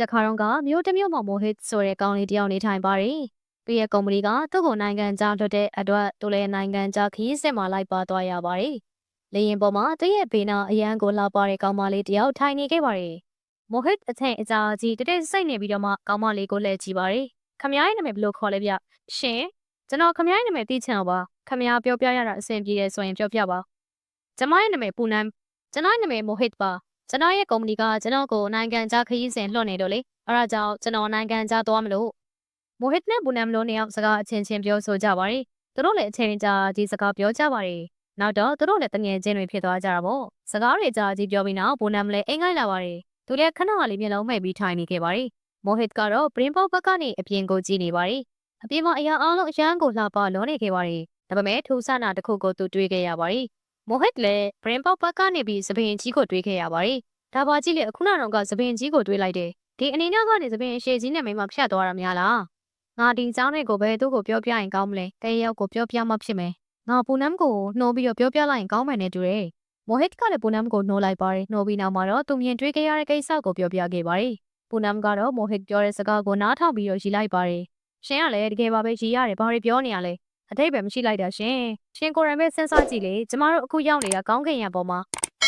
တခါတော့ကမြို့တစ်မြို့မှာမိုဟစ်ဆိုတဲ့ကောင်လေးတယောက်နေထိုင်ပါတယ်။သူရဲ့ကုမ္ပဏီကသူ့ကိုနိုင်ငံခြားလွှတ်တဲ့အတွက်သူလည်းနိုင်ငံခြားခရီးစဉ်မှာလိုက်ပါသွားရပါတယ်။လေရင်ပေါ်မှာသူရဲ့ဘေးနာအရန်ကိုလာပါတဲ့ကောင်မလေးတယောက်ထိုင်နေခဲ့ပါတယ်။မိုဟစ်အထင်အကြာကြီးတတိစိတ်နေပြီးတော့မှကောင်မလေးကိုလှည့်ကြည့်ပါတယ်။ခမရရဲ့နာမည်ဘယ်လိုခေါ်လဲဗျ။ရှင်ကျွန်တော်ခမရရဲ့နာမည်သိချင်အောင်ပါ။ခမရပြောပြရတာအဆင်ပြေတယ်ဆိုရင်ပြောပြပါ။ကျမရဲ့နာမည်ပူနန်းကျွန်တော်နာမည်မိုဟစ်ပါ ကျွန်တော်ရဲ့ကုမ္ပဏီကကျွန်တော်ကိုနိုင်ငံခြားခရီးစဉ်လွှတ်နေတော့လေအဲဒါကြောင့်ကျွန်တော်နိုင်ငံခြားသွားမလို့မိုဟစ်နဲ့ဘူနမ်လို့နှစ်ယောက်စကားအချင်းချင်းပြောဆိုကြပါတယ်သူတို့လည်းအချင်းကြာကြီးစကားပြောကြပါတယ်နောက်တော့သူတို့လည်းတငယ်ချင်းတွေဖြစ်သွားကြတာပေါ့စကားတွေကြာကြီးပြောပြီးနောက်ဘူနမ်လည်းအိမ်ငိုက်လာပါတယ်သူလည်းခဏလေးမျက်လုံးမှိတ်ပြီးထိုင်နေခဲ့ပါတယ်မိုဟစ်ကတော့ပရင်ပေါက်ဘက်ကနေအပြင်ကိုကြည့်နေပါတယ်အပြင်မှာအရာအလုံးအရန်ကိုလှပလောနေခဲ့ပါတယ်ဒါပေမဲ့ထူဆနာတစ်ခုကိုသူတွေးခဲ့ရပါတယ် မိုဟစ်လည်းဘရင်ပေါက်ဘက်ကနေပြီးစပင်ကြီးကိုတွေးခဲ့ရပါတယ်ဒါပါကြည့်လေအခုနတော့ကသပင်ကြီးကိုတွေးလိုက်တယ်ဒီအနေနဲ့ကနေသပင်ရှည်ကြီးနဲ့မိမဖြတ်သွားတာများလားငါဒီเจ้าတွေကိုဘယ်သူ့ကိုပြောပြရင်ကောင်းမလဲတရယောက်ကိုပြောပြမှဖြစ်မယ်ငါပူနမ်ကိုနှိုးပြီးတော့ပြောပြလိုက်ရင်ကောင်းမယ်နဲ့တူတယ်မိုဟစ်ကလည်းပူနမ်ကိုနှိုးလိုက်ပါတယ်နှိုးပြီးနောက်မှာတော့သူမြင်တွေ့ခဲ့ရတဲ့ကိစ္စကိုပြောပြခဲ့ပါတယ်ပူနမ်ကတော့မိုဟစ်ပြောတဲ့စကားကိုနားထောင်ပြီးတော့ရီလိုက်ပါတယ်ရှင်ကလည်းတကယ်ပါပဲရီရတယ်ဘာတွေပြောနေရလဲ အတိတ်ပဲမရှိလိုက်တာရှင်ရှင်ကိုယ်တိုင်ပဲစဉ်းစားကြည့်လေကျမတို့အခုရောက်နေတာကောင်းကင်ရံပေါ်မှာ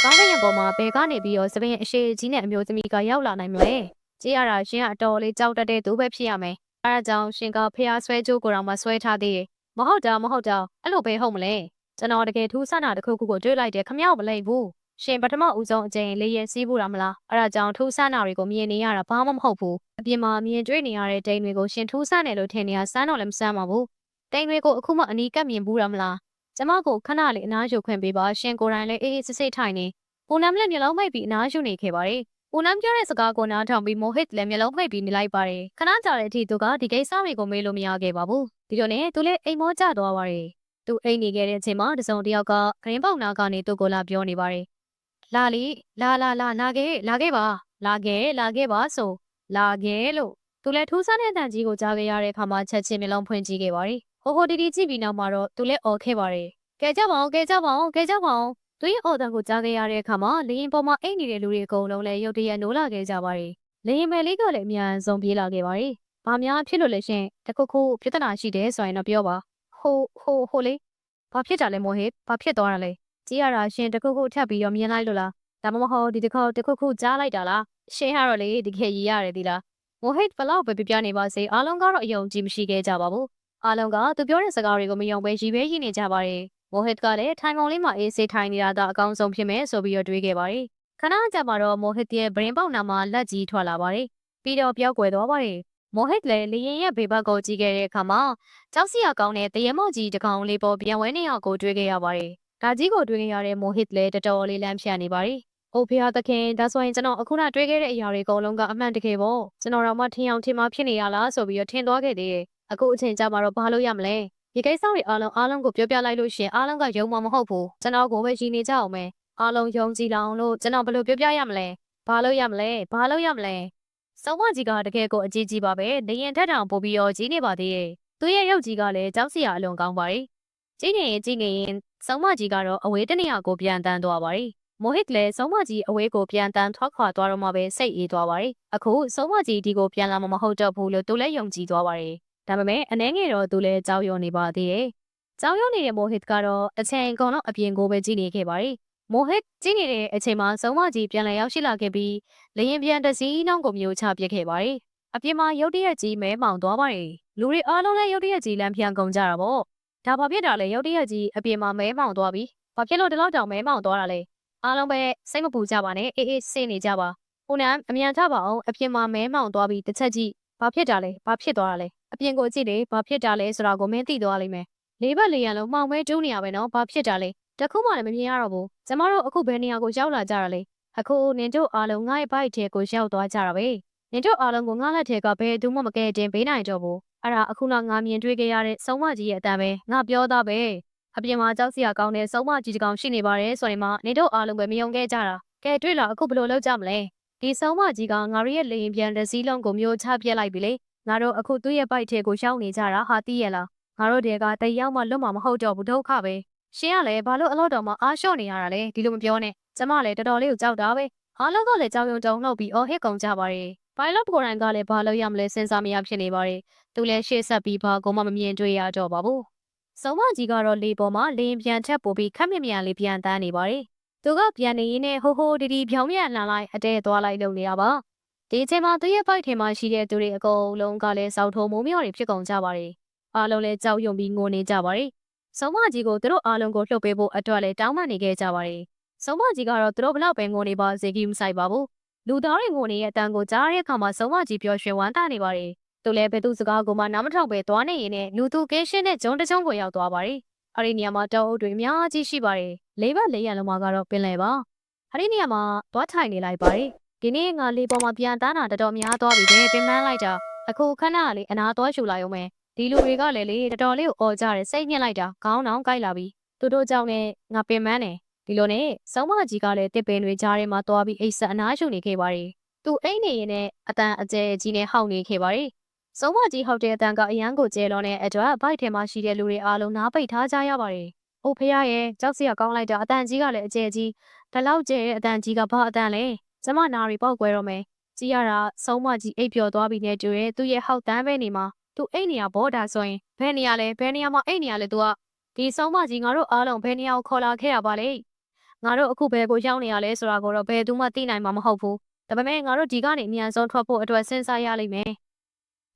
ကောင်းကင်ရံပေါ်မှာဘယ်ကနေပြီးတော့စပင်းအရှိကြီးနဲ့အမျိုးသမီးကရောက်လာနိုင်မလဲကြည့်ရတာရှင်ကအတော်လေးကြောက်တတ်တဲ့သူပဲဖြစ်ရမယ်အဲဒါကြောင့်ရှင်ကဖះဆွဲကြိုးကိုတော့မဆွဲထားသေးတယ်မဟုတ်တာမဟုတ်တာအဲ့လိုပဲဟုတ်မလဲကျွန်တော်တကယ်ထူးဆန်းတာတစ်ခုခုကိုတွေ့လိုက်တယ်ခမရောက်မလိမ့်ဘူးရှင်ပထမဦးဆုံးအကြိမ်လေးရဲစီးဖို့တာမလားအဲဒါကြောင့်ထူးဆန်းတာတွေကိုမြင်နေရတာဘာမှမဟုတ်ဘူးအပြင်မှာမြင်တွေ့နေရတဲ့တိမ်တွေကိုရှင်ထူးဆန်းတယ်လို့ထင်နေရစမ်းတော့လည်းမစမ်းပါဘူး တိမ်တွေကိုအခုမှအနီးကပ်မြင်ဘူးတာမလားကျမကိုခဏလေးအနားယူခွင့်ပေးပါရှင်ကိုယ်တိုင်လည်းအေးအေးဆေးဆေးထိုင်နေပူနမ်လည်းမျက်လုံးမိတ်ပြီးအနားယူနေခဲ့ပါတယ်ပူနမ်ပြောတဲ့စကားကိုနားထောင်ပြီးမိုဟစ်လည်းမျက်လုံးမိတ်ပြီးနေလိုက်ပါတယ်ခဏကြာတဲ့အထိသူကဒီကိစ္စတွေကိုမေးလို့မရခဲ့ပါဘူးဒီလိုနဲ့သူလည်းအိမ်မောကျသွားပါတယ်သူအိမ်နေခဲ့တဲ့အချိန်မှာတစုံတစ်ယောက်ကဂရင်းပေါက်နာကနေသူ့ကိုလာပြောနေပါတယ်လာလီလာလာလာလာခဲ့လာခဲ့ပါလာခဲ့လာခဲ့ပါဆိုလာခဲ့လို့သူလည်းထူးဆန်းတဲ့အတန်ကြီးကိုကြားခဲ့ရတဲ့အခါမှာချက်ချင်းမျက်လုံးဖွင့်ကြည့်ခဲ့ပါတယ် ဟိုဟိုတီတီကြည့်ပြီးနောက်မှာတော့သူလည်းអော်ခဲ့ပါတယ်ကဲကြပါအောင်ကဲကြပါအောင်ကဲကြပါအောင်သူရဲ့အော်တန်ကိုကြားခဲ့ရတဲ့အခါမှာလေရင်ပေါ်မှာအိတ်နေတဲ့လူတွေအကုန်လုံးလည်းရုတ်တရက်နိုးလာခဲ့ကြပါတယ်လေရင်မယ်လေးကလည်းအမြန်ဆုံးပြေးလာခဲ့ပါတယ်ဘာများဖြစ်လို့လဲရှင်တခုခုပြဿနာရှိတယ်ဆိုရင်တော့ပြောပါဟိုဟိုဟိုလေဘာဖြစ်တာလဲမိုဟစ်ဘာဖြစ်သွားတာလဲကြည့်ရတာရှင်တခုခုထပ်ပြီးတော့မြင်လိုက်လို့လားဒါမှမဟုတ်ဒီတစ်ခေါက်တခုခုကြားလိုက်တာလားရှင်ကတော့လေတကယ်ရည်ရတယ်ဒီလားမိုဟစ်ဘလောက်ပဲပြပြနေပါစေအားလုံးကတော့အယုံကြည်မရှိခဲ့ကြပါဘူး အားလုံးကသူပြောတဲ့စကားတွေကိုမယုံပဲရည်ပဲရည်နေကြပါတယ်မိုဟစ်ကလည်းထိုင်ကုန်လေးမှာအေးဆေးထိုင်နေတာကအကောင်းဆုံးဖြစ်မယ်ဆိုပြီးတော့တွေးခဲ့ပါတယ်ခဏကြာမှာတော့မိုဟစ်ရဲ့ဗရင်ပေါက်နာမှာလက်ကြီးထွက်လာပါတယ်ပြီးတော့ပြောက်ွယ်သွားပါတယ်မိုဟစ်လည်းလေရင်ရဲ့ဘေဘက်ကိုကြည့်ခဲ့တဲ့အခါမှာကြောက်စရာကောင်းတဲ့တရေမော့ကြီးတစ်ကောင်လေးပေါ်ပြန်ဝဲနေအောင်ကိုတွေးခဲ့ရပါတယ်ဒါကြီးကိုတွေးခဲ့ရတဲ့မိုဟစ်လည်းတော်တော်လေးလမ်းဖြတ်နေပါတယ်။အိုဖေဟာသခင်ဒါဆိုရင်ကျွန်တော်အခုနတွေးခဲ့တဲ့အရာတွေအကုန်လုံးကအမှန်တကယ်ပေါ့ကျွန်တော်တော့မှထင်အောင်ထင်မှဖြစ်နေရလားဆိုပြီးတော့ထင်သွားခဲ့သေးတယ်။ အခုအချိန်ကြာမှာတော့ဘာလို့ရမလဲ။ဒီကိစ္စတွေအားလုံးအားလုံးကိုပြောပြလိုက်လို့ရှင်အားလုံးကယုံမှာမဟုတ်ဘူး။ကျွန်တော်ကိုပဲရည်နေကြအောင်မယ်။အားလုံးယုံကြည်လောင်လို့ကျွန်တော်ဘယ်လိုပြောပြရမလဲ။ဘာလို့ရမလဲ။ဘာလို့ရမလဲ။စုံမကြီးကတကယ်ကိုအကြီးကြီးပါပဲ။နေရင်ထက်တောင်ပို့ပြီးတော့ကြီးနေပါသေးရဲ့။သူရဲ့ရုပ်ကြီးကလည်းကြောက်စရာအလွန်ကောင်းပါတယ်။ကြီးနေရင်ကြီးနေရင်စုံမကြီးကတော့အဝေးတနေရာကိုပြန်တန်းသွားပါတယ်။မိုဟစ်လည်းစုံမကြီးအဝေးကိုပြန်တန်းထွက်ခွာသွားတော့မှပဲစိတ်အေးသွားပါတယ်။အခုစုံမကြီးဒီကိုပြန်လာမှမဟုတ်တော့ဘူးလို့သူလည်းယုံကြည်သွားပါတယ်။ ဒါပေမဲ့အနှဲငယ်တော့သူလည်းကြောက်ရွံ့နေပါသေးတယ်။ကြောက်ရွံ့နေတဲ့မိုဟစ်ကတော့အချိန်အကုန်လုံးအပြင်ကိုပဲကြည့်နေခဲ့ပါတယ်။မိုဟစ်ကြည့်နေတဲ့အချိန်မှာစုံမကြီးပြန်လည်ရောက်ရှိလာခဲ့ပြီးလေရင်ပြန်တစည်းနှောင်းကိုမျိုးချပစ်ခဲ့ပါတယ်။အပြင်မှာရုတ်တရက်ကြီးမဲမောင်သွားပါတယ်။လူတွေအားလုံးလည်းရုတ်တရက်ကြီးလမ်းပြန်ကုန်ကြတာပေါ့။ဒါဘာဖြစ်တာလဲရုတ်တရက်ကြီးအပြင်မှာမဲမောင်သွားပြီ။ဘာဖြစ်လို့ဒီလောက်တောင်မဲမောင်သွားတာလဲ။အားလုံးပဲစိတ်မပူကြပါနဲ့အေးအေးစိတ်နေကြပါ။ဟိုနံအမြန်ထပါအောင်အပြင်မှာမဲမောင်သွားပြီးတစ်ချက်ကြည့်။ ဘာဖြစ်တာလဲ။ဘာဖြစ်သွားတာလဲ။အပြင်ကိုကြည့်လေဘာဖြစ်တာလဲဆိုတာကိုမင်းသိသွားလိမ့်မယ်။လေးဘက်လေးရန်လုံးမှောင်မဲတူးနေရပဲနော်။ဘာဖြစ်တာလဲ။တခုမှလည်းမမြင်ရတော့ဘူး။ကျမတို့အခုဘယ်နေရာကိုရောက်လာကြတာလဲ။အခုနင်တို့အားလုံးငါ့ရဲ့ဘိုက်ထဲကိုရောက်သွားကြတာပဲ။နင်တို့အားလုံးကိုငါလက်ထဲကဘယ်သူမှမကယ်တင်ပေးနိုင်တော့ဘူး။အဲ့ဒါအခုနငါမြင်တွေ့ခဲ့ရတဲ့စုံမကြီးရဲ့အတန်ပဲငါပြောသားပဲအပြင်မှာကြောက်စရာကောင်းတဲ့စုံမကြီးတစ်ကောင်ရှိနေပါတယ်ဆိုရင်မှနေတို့အားလုံးပဲမယုံခဲ့ကြတာကဲတွေ့လားအခုဘယ်လိုလုပ်ကြမလဲ ဒီစုံမကြီးကငါတို့ရဲ့လေရင်ပြန်လက်စည်းလုံးကိုမျိုးချပြက်လိုက်ပြီလေငါတို့အခုသူ့ရဲ့ဘိုက်ထဲကိုရှောင်းနေကြတာဟာသိရလားငါတို့တွေကတယောက်မှလွတ်မှာမဟုတ်တော့ဘူးဒုက္ခပဲရှင်ကလည်းဘာလို့အလို့တော်မှအားလျှော့နေရတာလဲဒီလိုမပြောနဲ့ကျမလည်းတော်တော်လေးကိုကြောက်တာပဲအားလုံးကလည်းကြောက်ရွံ့တုံလှုပ်ပြီးအော်ဟစ်ကုန်ကြပါတယ် pilot ကိုယ်တိုင်ကလည်းဘာလုပ်ရမလဲစဉ်းစားမရဖြစ်နေပါတယ်သူလည်းရှေ့ဆက်ပြီးဘာကိုမှမမြင်တွေ့ရတော့ပါဘူးစုံမကြီးကတော့လေပေါ်မှာလေရင်ပြန်ချက်ပို့ပြီးခက်မြမြန်လေးပြန်တန်းနေပါတယ် သူကပြန်နေရင်းနဲ့ဟိုဟိုဒီဒီဖြောင်းပြန်လှန်လိုက်အတဲသွားလိုက်လုပ်နေတာပါဒီအချိန်မှာသူ့ရဲ့ဘိုက်ထဲမှာရှိတဲ့သူတွေအကုန်လုံးကလည်းစောက်ထုံမိုးမြော်တွေဖြစ်ကုန်ကြပါတယ်အားလုံးလည်းကြောက်ရွံ့ပြီးငိုနေကြပါတယ်စုံမကြီးကိုသူတို့အားလုံးကိုလှုပ်ပေးဖို့အတွက်လည်းတောင်းပန်နေခဲ့ကြပါတယ်စုံမကြီးကတော့သူတို့ဘလောက်ပဲငိုနေပါစေကြီးမဆိုင်ပါဘူးလူသားတွေငိုနေတဲ့အတန်ကိုကြားရတဲ့အခါမှာစုံမကြီးပျော်ရွှင်ဝမ်းသာနေပါတယ်သူလည်းဘယ်သူစကားကိုမှနားမထောင်ပဲသွားနေရင်နဲ့လူသူကင်းရှင်းတဲ့ဂျုံတချုံကိုရောက်သွားပါတယ် အဲ့ဒီနေရာမှာတောအုပ်တွေအများကြီးရှိပါတယ်လေးပတ်လေးရံလုံးမှာကတော့ပင်လယ်ပါအဲ့ဒီနေရာမှာသွားထိုင်နေလိုက်ပါတယ်ဒီနေ့ငါလေးပေါ်မှာပြန်တန်းတာတော်တော်များသွားပြီတဲ့ပင်မလိုက်တာအခုခဏလေးအနာသွားရှူလိုက်အောင်မယ်ဒီလူတွေကလည်းလေတော်တော်လေးကိုអော်ကြတယ်စိတ်ညစ်လိုက်တာခေါင်းတောင်ကိုက်လာပြီသူတို့ကြောင့်နဲ့ငါပင်မနေဒီလိုနဲ့စုံမကြီးကလည်းတစ်ပင်တွေကြားထဲမှာသွားပြီးအိတ်ဆက်အနားရှူနေခဲ့ပါတယ်သူအိတ်နေရင်နဲ့အတန်အကျဲကြီးနဲ့ဟောက်နေခဲ့ပါတယ် စုံမကြီးဟောက်တဲ့အတန်ကအရန်ကိုကျဲလွန်တဲ့အတွက်ဘိုက်ထဲမှာရှိတဲ့လူတွေအားလုံးနားပိတ်ထားကြရပါတယ်။အိုဖေရရဲ့ကြောက်စရာကောင်းလိုက်တာအတန်ကြီးကလည်းအကျဲကြီးဒါလောက်ကျဲတဲ့အတန်ကြီးကဘာအတန်လဲ။ကျမနာရီပေါက်ကွဲတော့မယ်။ကြည့်ရတာစုံမကြီးအိပ်ပျော်သွားပြီနဲ့တူရဲသူ့ရဲ့ဟောက်တန်းပဲနေမှာသူအိတ်နေရဘောဒါဆိုရင်ဘယ်နေရလဲဘယ်နေရမှာအိတ်နေရလဲသူကဒီစုံမကြီးငါတို့အားလုံးဘယ်နေရာကိုခေါ်လာခဲ့ရပါလဲ။ငါတို့အခုဘယ်ကိုရောက်နေရလဲဆိုတာကိုတော့ဘယ်သူမှသိနိုင်မှာမဟုတ်ဘူး။ဒါပေမဲ့ငါတို့ဒီကနေအမြန်ဆုံးထွက်ဖို့အတွက်စဉ်းစားရလိမ့်မယ်။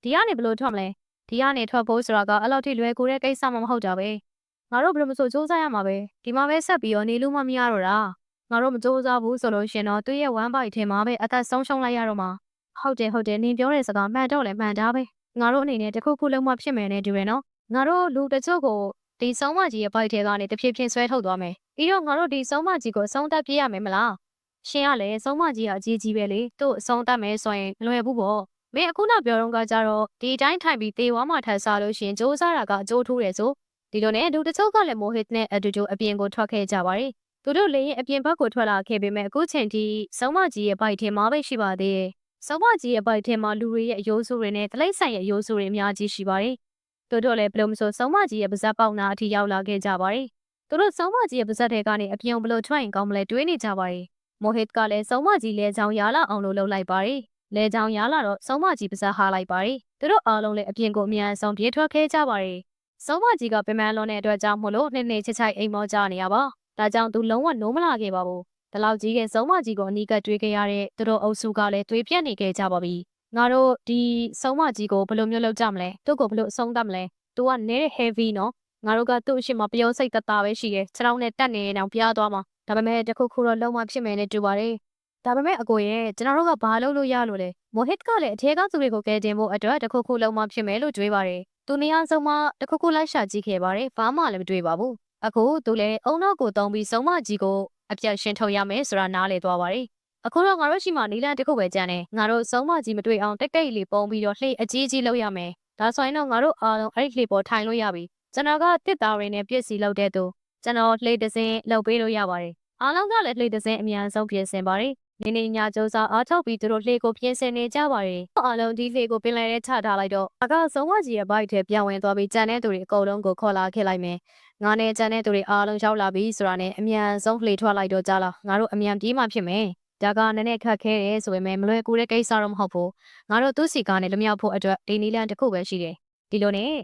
ဒီကနေဘယ်လိုထွက်မလဲ။ဒီကနေထွက်ဖို့ဆိုတာကအဲ့လောက်ထိလွယ်ကူတဲ့ကိစ္စမှမဟုတ်တာပဲ။ငါတို့ဘယ်လိုမဆိုစူးစမ်းရမှာပဲ။ဒီမှာပဲဆက်ပြီးတော့နေလို့မမရတော့တာ။ငါတို့မစူးစမ်းဘူးဆိုလို့ရှင်တော့သူ့ရဲ့ဝမ်းပိုက်ထဲမှာပဲအသက်ဆုံးရှုံးလိုက်ရတော့မှာ။ဟုတ်တယ်ဟုတ်တယ်နင်ပြောတဲ့စကားမှန်တော့လည်းမှန်တာပဲ။ငါတို့အနေနဲ့တခုခုလုံးမဖြစ်မယ်နဲ့တူရယ်နော်။ငါတို့လူတချို့ကိုဒီဆုံးမကြီးရဲ့ဘိုက်ထဲကနေတဖြည်းဖြည်းဆွဲထုတ်သွားမယ်။ပြီးတော့ငါတို့ဒီဆုံးမကြီးကိုအဆုံးသတ်ပြရမယ်မလား။ရှင်ကလည်းဆုံးမကြီးကအကြီးကြီးပဲလေ။သူ့အဆုံးသတ်မယ်ဆိုရင်မလွယ်ဘူးပေါ့။ မင်းအခုနောက်ပြောတော့ကကြတော့ဒီတိုင်းထိုင်ပြီးတေဝါမှထပ်စားလို့ရှင်စူးစားတာကအကျိုးထူးတယ်ဆိုဒီလိုနဲ့ဒူတချို့ကလည်းမိုဟစ်နဲ့အတူတူအပြင်ကိုထွက်ခဲ့ကြပါတယ်သူတို့လည်းအပြင်ဘက်ကိုထွက်လာခဲ့ပေမဲ့အခုချိန်ထိစုံမကြီးရဲ့ဘိုက်ထဲမှာပဲရှိပါသေးတယ်စုံမကြီးရဲ့ဘိုက်ထဲမှာလူတွေရဲ့အယိုးစုတွေနဲ့တလိမ့်ဆိုင်ရဲ့အယိုးစုတွေအများကြီးရှိပါတယ်သူတို့လည်းဘယ်လိုမဆိုစုံမကြီးရဲ့ပါဇက်ပေါက်နာအထိရောက်လာခဲ့ကြပါတယ်သူတို့စုံမကြီးရဲ့ပါဇက်ထဲကနေအပြင်ဘယ်လိုထွက်ရင်ကောင်းမလဲတွေးနေကြပါတယ်မိုဟစ်ကလည်းစုံမကြီးလဲချောင်းရလာအောင်လို့လှုပ်လိုက်ပါတယ် လဲချောင်းရလာတော့စုံမကြီးပါဇက်ဟားလိုက်ပါတယ်သူတို့အားလုံးလည်းအပြင်ကိုအမြန်ဆုံးပြေးထွက်ခဲ့ကြပါတယ်စုံမကြီးကပင်မလွန်တဲ့အတွက်ကြောင့်မို့လို့နှစ်နှစ်ချစ်ချိုက်အိမ်မောကြနေရပါဒါကြောင့်သူလုံးဝနိုးမလာခဲ့ပါဘူးဒီလောက်ကြီးကစုံမကြီးကိုအနီးကပ်တွေးခဲ့ရတဲ့သူတို့အုပ်စုကလည်းတွေးပြတ်နေခဲ့ကြပါပြီငါတို့ဒီစုံမကြီးကိုဘယ်လိုမျိုးလုပ်ကြမလဲသူ့ကိုဘယ်လိုအဆုံးသတ်မလဲသူကနဲတဲ့ heavy နော်ငါတို့ကသူ့အရှိမပြောစိတ်တသားပဲရှိတယ်ခြေထောက်နဲ့တက်နေအောင်ပြားသွားမှာဒါပေမဲ့တခုခုတော့လုံးဝဖြစ်မယ်နဲ့တူပါတယ် ဒါပေမဲ့အကိုရဲ့ကျွန်တော်တို့ကဘာလုပ်လို့ရလို့လဲမိုဟစ်ကလည်းအထက်ကသူတွေကိုကယ်တင်ဖို့အတွက်တခုခုလုံးမဖြစ်မယ်လို့တွေးပါတယ်သူနေရာဆုံးမှတခုခုလိုက်ရှာကြည့်ခဲ့ပါတယ်ဘာမှလည်းမတွေ့ပါဘူးအခုသူလည်းအုံနောက်ကိုတုံးပြီးဆုံးမကြီးကိုအပြတ်ရှင်းထုတ်ရမယ်ဆိုတာနားလေသွားပါတယ်အခုတော့ငါတို့ရှိမှနီလန်တစ်ခုပဲကြမ်းတယ်ငါတို့ဆုံးမကြီးမတွေ့အောင်တိတ်တိတ်လေးပုံပြီးတော့လှေအကြီးကြီးလုပ်ရမယ်ဒါဆိုရင်တော့ငါတို့အားလုံးအဲ့ဒီလှေပေါ်ထိုင်လို့ရပြီကျွန်တော်ကတစ်သားရင်းနဲ့ပြည့်စီလုပ်တဲ့သူကျွန်တော်လှေတစ်စင်းလုပ်ပေးလို့ရပါတယ်အားလုံးကလည်းလှေတစ်စင်းအများဆုံးပြင်ဆင်ပါတယ် နေနေညာကျိုးစားအားထုတ်ပြီးသူတို့လှေကိုပြင်ဆင်နေကြပါတယ်အားလုံးဒီလှေကိုပင်လယ်ထဲချထားလိုက်တော့အကဆုံးမကြီးရဲ့ဘိုက်ထဲပြောင်းဝင်သွားပြီးကြံတဲ့သူတွေအကုန်လုံးကိုခေါ်လာခဲ့လိုက်မယ်ငါနဲ့ကြံတဲ့သူတွေအားလုံးရောက်လာပြီဆိုတာနဲ့အမြန်ဆုံးလှေထွက်လိုက်တော့ကြလားငါတို့အမြန်ပြေးမှဖြစ်မယ်ဒါကနည်းနည်းခက်ခဲတယ်ဆိုပေမဲ့မလွယ်ကူတဲ့ကိစ္စတော့မဟုတ်ဘူးငါတို့သူ့စီကနေလွမြောက်ဖို့အတွက်ဒီနီလန်တစ်ခုပဲရှိတယ်ဒီလိုနဲ့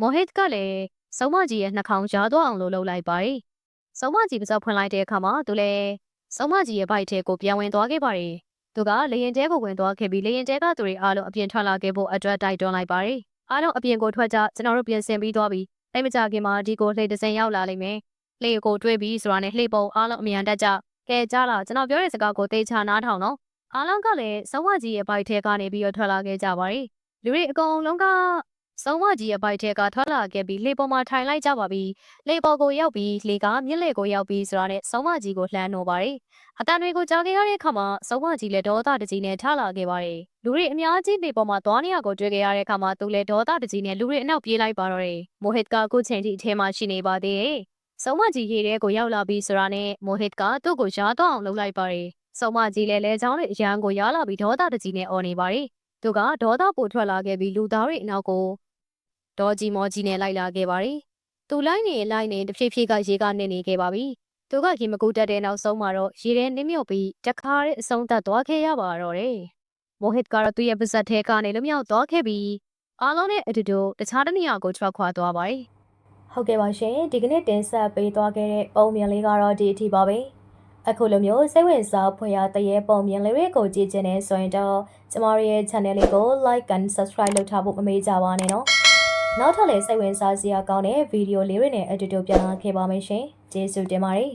မိုဟစ်ကလည်းစုံမကြီးရဲ့နှာခေါင်းရားသွားအောင်လို့လှုပ်လိုက်ပါတယ်စုံမကြီးပါစောက်ဖွင့်လိုက်တဲ့အခါမှာသူလည်း စုံမကြီးရဲ့ဘိုက်ထဲကိုပြန်ဝင်သွားခဲ့ပါတယ်သူကလေရင်တဲကိုဝင်သွားခဲ့ပြီးလေရင်တဲကသူတွေအားလုံးအပြင်ထွက်လာခဲ့ဖို့အတွက်တိုက်တွန်းလိုက်ပါတယ်အားလုံးအပြင်ကိုထွက်ကြကျွန်တော်တို့ပြင်ဆင်ပြီးသွားပြီအဲ့မကြခင်မှာဒီကိုလှေတစ်စင်ရောက်လာလိမ့်မယ်လှေကိုတွေးပြီးဆိုတာနဲ့လှေပုံအားလုံးအမြန်တက်ကြကဲကြလားကျွန်တော်ပြောတဲ့စကားကိုသိချာနားထောင်နော်အားလုံးကလည်းစုံမကြီးရဲ့ဘိုက်ထဲကနေပြီးတော့ထွက်လာခဲ့ကြပါတယ်လူတွေအကုန်လုံးက စုံမကြီးရဲ့ဘိုက်ထဲကထွက်လာခဲ့ပြီးလေပေါ်မှာထိုင်လိုက်ကြပါပြီလေပေါ်ကိုရောက်ပြီးလေကမြစ်လေကိုရောက်ပြီးဆိုတာနဲ့စုံမကြီးကိုလှမ်းနိုးပါတယ်အတန်တွေကိုကြားခဲ့ရတဲ့အခါမှာစုံမကြီးလည်းဒေါသတကြီးနဲ့ထလာခဲ့ပါတယ်လူတွေအများကြီးလေပေါ်မှာသွားနေရကိုတွေ့ခဲ့ရတဲ့အခါမှာသူလည်းဒေါသတကြီးနဲ့လူတွေအနောက်ပြေးလိုက်ပါတော့တယ်မိုဟစ်ကအခုချိန်ထိအထဲမှာရှိနေပါသေးတယ်စုံမကြီးရေထဲကိုရောက်လာပြီးဆိုတာနဲ့မိုဟစ်ကသူ့ကိုရားတော့အောင်လုပ်လိုက်ပါတယ်စုံမကြီးလည်းလဲချောင်းတွေအရန်ကိုရားလာပြီးဒေါသတကြီးနဲ့អော်နေပါတယ်သူကဒေါသပိုထွက်လာခဲ့ပြီးလူသားတွေအနောက်ကို ဒေါ်ကြီးမောကြီးနဲ့လိုက်လာခဲ့ပါတယ်။သူလိုက်နေလိုက်နေတဖြည်းဖြည်းကရေကနေနေခဲ့ပါပြီ။သူကရေမကူတက်တဲ့နောက်ဆုံးမှာတော့ရေထဲနစ်မြုပ်ပြီးတခါတည်းအဆုံးသတ်သွားခဲ့ရပါတော့တယ်။မိုဟစ်ကတော့သူ့ရဲ့ပါဇက်ထဲကနေလွမြောက်သွားခဲ့ပြီးအားလုံးနဲ့အတူတူတခြားတစ်နေရာကိုထွက်ခွာသွားပါတယ်ဟုတ်ကဲ့ပါရှင်ဒီကနေ့တင်ဆက်ပေးသွားခဲ့တဲ့ပုံမြင်လေးကတော့ဒီအထိပါပဲအခုလိုမျိုးစိတ်ဝင်စားဖွယ်ရာတရေပုံမြင်လေးတွေကိုကြည့်ချင်နေဆိုရင်တော့ကျမတို့ရဲ့ channel လေးကို like and subscribe လုပ်ထားဖို့မမေ့ကြပါနဲ့နော် နောက်ထပ်လည်းစိတ်ဝင်စားစရာကောင်းတဲ့ဗီဒီယိုလေးတွေနဲ့အတူတူပြန်လာခဲ့ပါမယ်ရှင်ကျေးဇူးတင်ပါတယ်